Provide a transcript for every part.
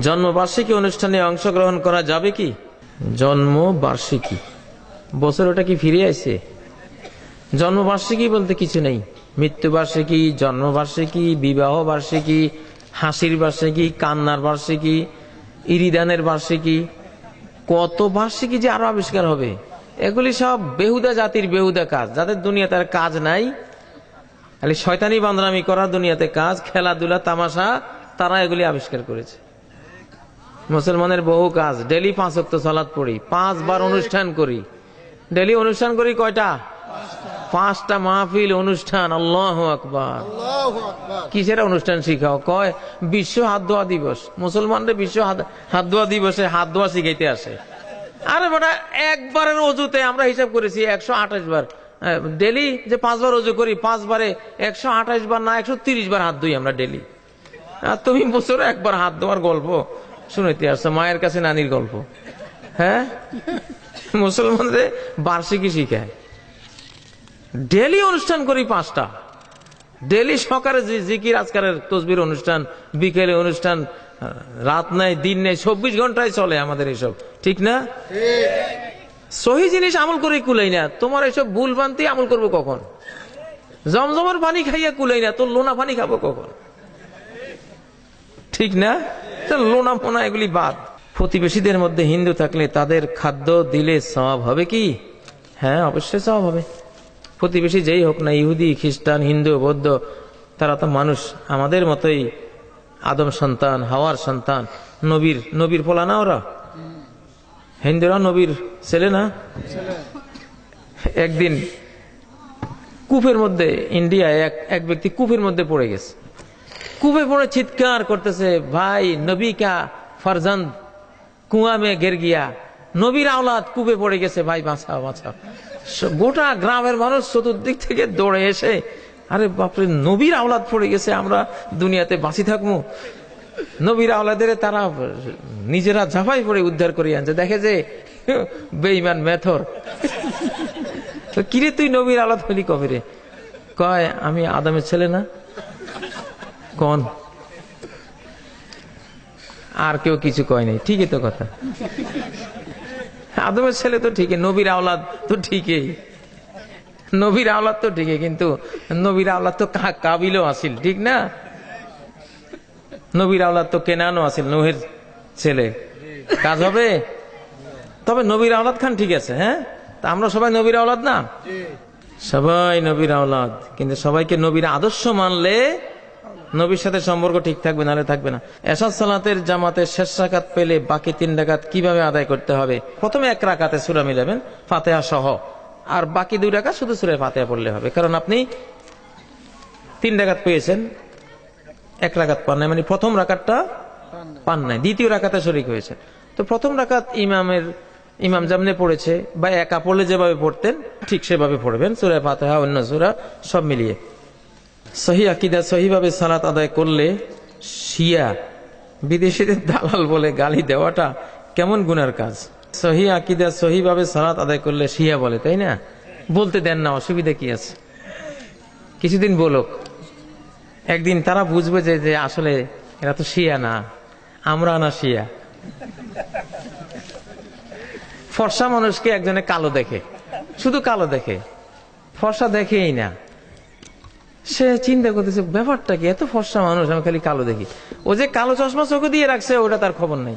জন্মবার্ষিকী অনুষ্ঠানে অংশগ্রহণ করা যাবে কি? জন্ম বার্ষিকী বছর ওটা কি ফিরে আসে জন্মবার্ষিকী বলতে কিছু নেই। মৃত্যুবার্ষিকী, জন্মবার্ষিকী বিবাহ বার্ষিকী হাসির বার্ষিকী, কান্নার বার্ষিকী, ইরিদানের বার্ষিকী। কত বার্ষিকী যে আরও আবিষ্কার হবে? এগুলি সব বেহুদা জাতির বেহুদা কাজ। যাদের দুনিয়াতে আর কাজ নাই খালি শয়তানি বান্দরামি করা দুনিয়াতে কাজ খেলাধুলা তামাশা তারা এগুলি আবিষ্কার করেছে। মুসলমানের বহু কাজ ডেলি পাঁচ অক্ত সালাদ পড়ি পাঁচবার অনুষ্ঠান করি। ডেলি অনুষ্ঠান করি কয়টা? পাঁচটা মাহফিল অনুষ্ঠান আল্লাহ আকবার। কিসের অনুষ্ঠান শিখাও? কয় বিশ্ব হাত ধোয়া দিবস। মুসলমানদের বিশ্ব হাত- হাত ধোয়া দিবসে হাত ধোয়া শিখাইতে আসে। আরে বেটা একবারের অজুতে আমরা হিসাব করেছি একশো আঠাশ বার ডেলি যে পাঁচবার অজু করি, পাঁচবারে একশো আঠাশ বার না, একশো তিরিশ বার হাত ধুই আমরা ডেলি আর তুমি বছরে একবার হাত ধোয়ার গল্প। শুনেতে আসছো মায়ের কাছে নানির গল্প। হ্যাঁ? মুসলমানদের বার্ষিকী শিখায়। ডেলি অনুষ্ঠান করি পাঁচটা। ডেলি সকালে জিকির, আজকালের তসবির অনুষ্ঠান, বিকেলে অনুষ্ঠান, রাত নাই, দিন নেই, চব্বিশ ঘন্টায় চলে আমাদের এসব। ঠিক না? সহি জিনিস আমল করে কুলাই না। তোমার এসব ভুল ভ্রান্তি আমল করব কখন? জমজমের পানি খাইয়া কুলাই না, তোর লোনা পানি খাব কখন? ঠিক না? লোনা ফোনা এগুলি বাদ। প্রতিবেশীদের মধ্যে হিন্দু থাকলে তাদের খাদ্য দিলে সব হবে কি? হ্যাঁ অবশ্যই সব হবে। প্রতিবেশী যেই হোক না, ইহুদি, খ্রিস্টান, হিন্দু, বৌদ্ধ, তারা তো মানুষ। আমাদের মতোই আদম সন্তান, হাওয়ার সন্তান, নবীর নবীর পোলা না ওরা। হিন্দুরা নবীর ছেলে না? একদিন কূপের মধ্যে, ইন্ডিয়ায় এক এক ব্যক্তি কূপের মধ্যে পড়ে গেছে। কূপে পড়ে চিৎকার করতেছে, ভাই, নবী কা ফরজন্দ কুয়া মে গের গিয়া? নবীর আওলাদ কূপে পড়ে গেছে, ভাই, বাঁচাও বাঁচাও। গোটা গ্রামের মানুষ চতুর্দিক থেকে দৌড়ে এসে, আরে বাপরে, নবীর আওলাদ পড়ে গেছে, আমরা দুনিয়াতে বাঁচি থাকব? নবীর আওলাদের তারা নিজেরা ঝাঁপাই পড়ে উদ্ধার করে আনছে। দেখে যে বেইমান মেথর। কিরে তুই নবীর আওলাদ হলি কবে রে? কয়, আমি আদমের ছেলে না। কোন? আর কেউ কিছু কয় নাই। ঠিকই তো কথা। আদমের ছেলে তো ঠিকই, নবীর আওলাদ তো ঠিকই। নবীর আওলাদ তো ঠিকই, কিন্তু নবীর আওলাদ তো কাবিলও আসিল, ঠিক না? নবীর আওলাদ তো কেনানো আসিল নোহের ছেলে। কাজ হবে? তবে নবীর আওলাদ খান ঠিক আছে হ্যাঁ? তা আমরা সবাই নবীর আওলাদ না? সবাই নবীর আওলাদ, কিন্তু সবাইকে নবীর আদর্শ মানলে নবীর সাথে সম্পর্ক ঠিক থাকবে, নাহলে থাকবে না। এসাদ সালাতের জামাতে শেষ রাকাত পেলে বাকি তিন রাকাত কীভাবে আদায় করতে হবে? প্রথমে এক রাকাতে সুরা মিলাবেন, ফাতেহা সহ। আর বাকি দুই রাকাত শুধু সুরে ফাতেহা পড়লে হবে। কারণ আপনি তিন রাকাত পেয়েছেন এক রাকাত পান নাই মানে প্রথম রাকাতটা পান নাই। দ্বিতীয় রাকাতে শরিক হয়েছে। তো প্রথম রাকাত ইমামের ইমাম জামনে পড়েছে বা একা পড়লে যেভাবে পড়তেন ঠিক সেভাবে পড়বেন সুরা ফাতেহা অন্য সুরা সব মিলিয়ে। সহি আকিদা সহিভাবে সালাত আদায় করলে শিয়া বিদেশিদের দালাল বলে গালি দেওয়াটা কেমন গুনার কাজ? সহি আকিদা সহিভাবে সালাত আদায় করলে শিয়া বলে তাই না? বলতে দেন না অসুবিধা কি আছে? কিছুদিন বলুক। একদিন তারা বুঝবে যে যে আসলে এরা তো শিয়া না, আমরা না শিয়া। ফর্সা মানুষকে একজনে কালো দেখে, শুধু কালো দেখে, ফর্সা দেখেই না। সে চিন্তা করতেছে, ব্যাপারটা কি? এত ফর্সা মানুষ, আমি খালি কালো দেখি। ও যে কালো চশমা চোখে দিয়ে রাখছে, ওটা তার খবর নাই।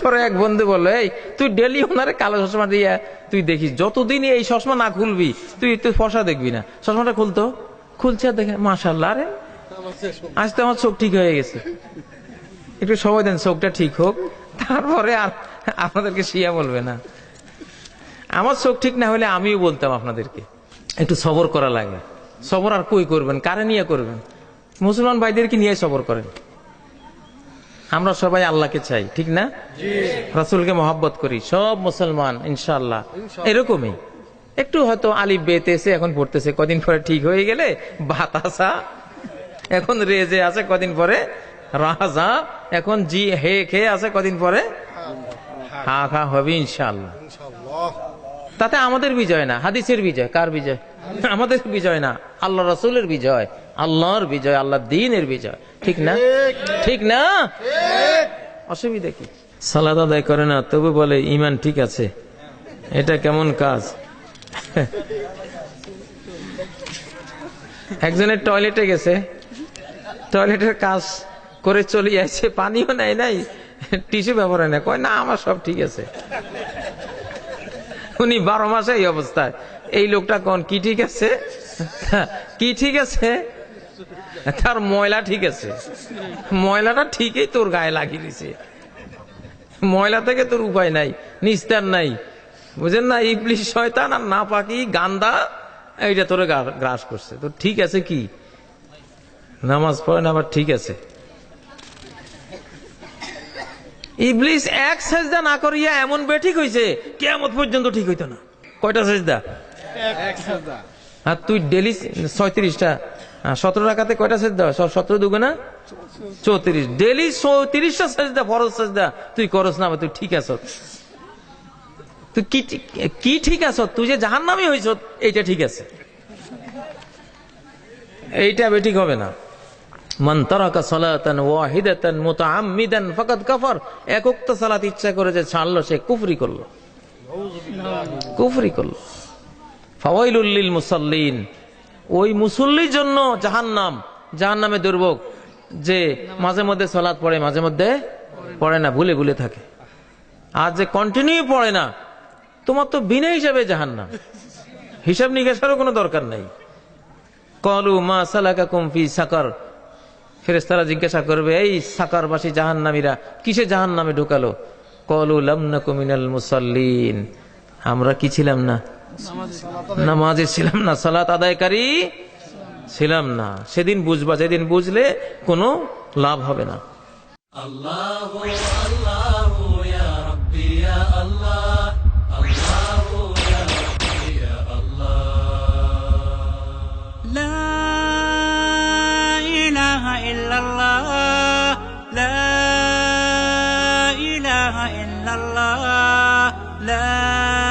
পরে এক বন্ধু বলল, এই তুই ডেলি ওনারে কালো চশমা দিয়ে তুই দেখিস। যতদিন এই চশমা না খুলবি, তুই একটু ফসা দেখবি না। চশমাটা খুলতো? খুলছে দেখে মাশাল্লাহ আরে। আজ তো আমার চোখ ঠিক হয়ে গেছে। একটু সময় দেন, চোখটা ঠিক হোক। তারপরে আর আপনাদেরকে শিয়া বলবে না। আমার চোখ ঠিক না হলে আমিও বলতাম আপনাদেরকে, একটু সবর করা লাগে। সবর আর কই করবেন? কারে নিয়ে করবেন? মুসলমান ভাইদেরকে নিয়ে সবর করেন। আমরা সবাই আল্লাহকে চাই ঠিক না? রাসুলকে মহাব্বত করি সব মুসলমান ইনশাল্লাহ এরকমই। একটু হয়তো আলিফ বেতেছে এখন পড়তেছে কদিন পরে ঠিক হয়ে গেলে বাতাসা এখন রেজে আছে কদিন পরে রাজা এখন জি হে খে আছে কদিন পরে হা খা হবে ইনশাল্লাহ তাতে আমাদের বিজয় না হাদিসের বিজয় কার বিজয়? আমাদের বিজয় না আল্লাহ রসুলের বিজয়। আল্লাহর বিজয় আল্লাহ দিনের বিজয়। ঠিক না? ঠিক। না? অসুবিধা কি? সালাদ আদায় করে না তবু বলে ইমান ঠিক আছে। এটা কেমন কাজ? একজনের টয়লেটে গেছে টয়লেটের কাজ করে চলে আসছে পানিও নেয় নাই টিস্যু ব্যবহার হয় না কয় না আমার সব ঠিক আছে। উনি বারো মাসে এই অবস্থায়। এই লোকটা কোন কি ঠিক আছে? কি ঠিক আছে? তার ময়লা ঠিক আছে। ময়লাটা ঠিকই তোর গায়ে লাগিয়ে দিছে। ময়লা থেকে তোর উপায় নাই নিস্তার নাই। বুঝেন না ইবলিশ শয়তান আর না পাকি গান্দা এইটা তোরে গ্রাস করছে। তো ঠিক আছে কি? নামাজ পড়ে না আবার ঠিক আছে। ইবলিস এক সেজদা না করিয়া এমন বেঠিক হইছে কেমন পর্যন্ত ঠিক হইতো না। কয়টা সেজদা। আর তুই ডেলি ছয়ত্রিশটা সতেরো টাকাতে কয়টা সেজদা সতেরো দুগে না চৌত্রিশ। ডেলি চৌত্রিশটা সেজদা, ফরজ সেজদা। তুই করস না, তুই ঠিক আছ। তুই কি কি ঠিক আছ? তুই যে জাহান নামই হয়েছ এইটা ঠিক আছে। এইটা বেঠিক হবে না। মান তারাকা সালাতান ওয়াহিদাতান মুতাআম্মিদান ফাকাদ কাফার। একক তো সালাত ইচ্ছা করে যে ছাড়লো, সে কুফরি করল। কুফরি করল। ফাওয়াইলুল লিল মুসাল্লিন। ওই মুসল্লির জন্য জাহান্নাম, জাহান্নামে দুর্ভোগ, যে মাঝে মধ্যে সলাদ পড়ে, মাঝে মধ্যে পড়ে না, ভুলে ভুলে থাকে। আর যে কন্টিনিউ পড়ে না, তোমার তো বিনা হিসাবে জাহান্নাম। হিসাব নিকাশেরও কোনো দরকার নাই। কলু মা সালাকা কুমফি সাকার। ফেরেস্তারা জিজ্ঞাসা করবে, এই সাকারবাসী জাহান্নামীরা কিসে জাহান নামে ঢুকালো? কলু লামনা কুমিনাল মুসাল্লিন। আমরা কি ছিলাম না? নামাজে ছিলাম না সালাত আদায়কারী ছিলাম না সেদিন বুঝবা যেদিন বুঝলে কোনো লাভ হবে না لا إله إلا الله لا إله إلا الله لا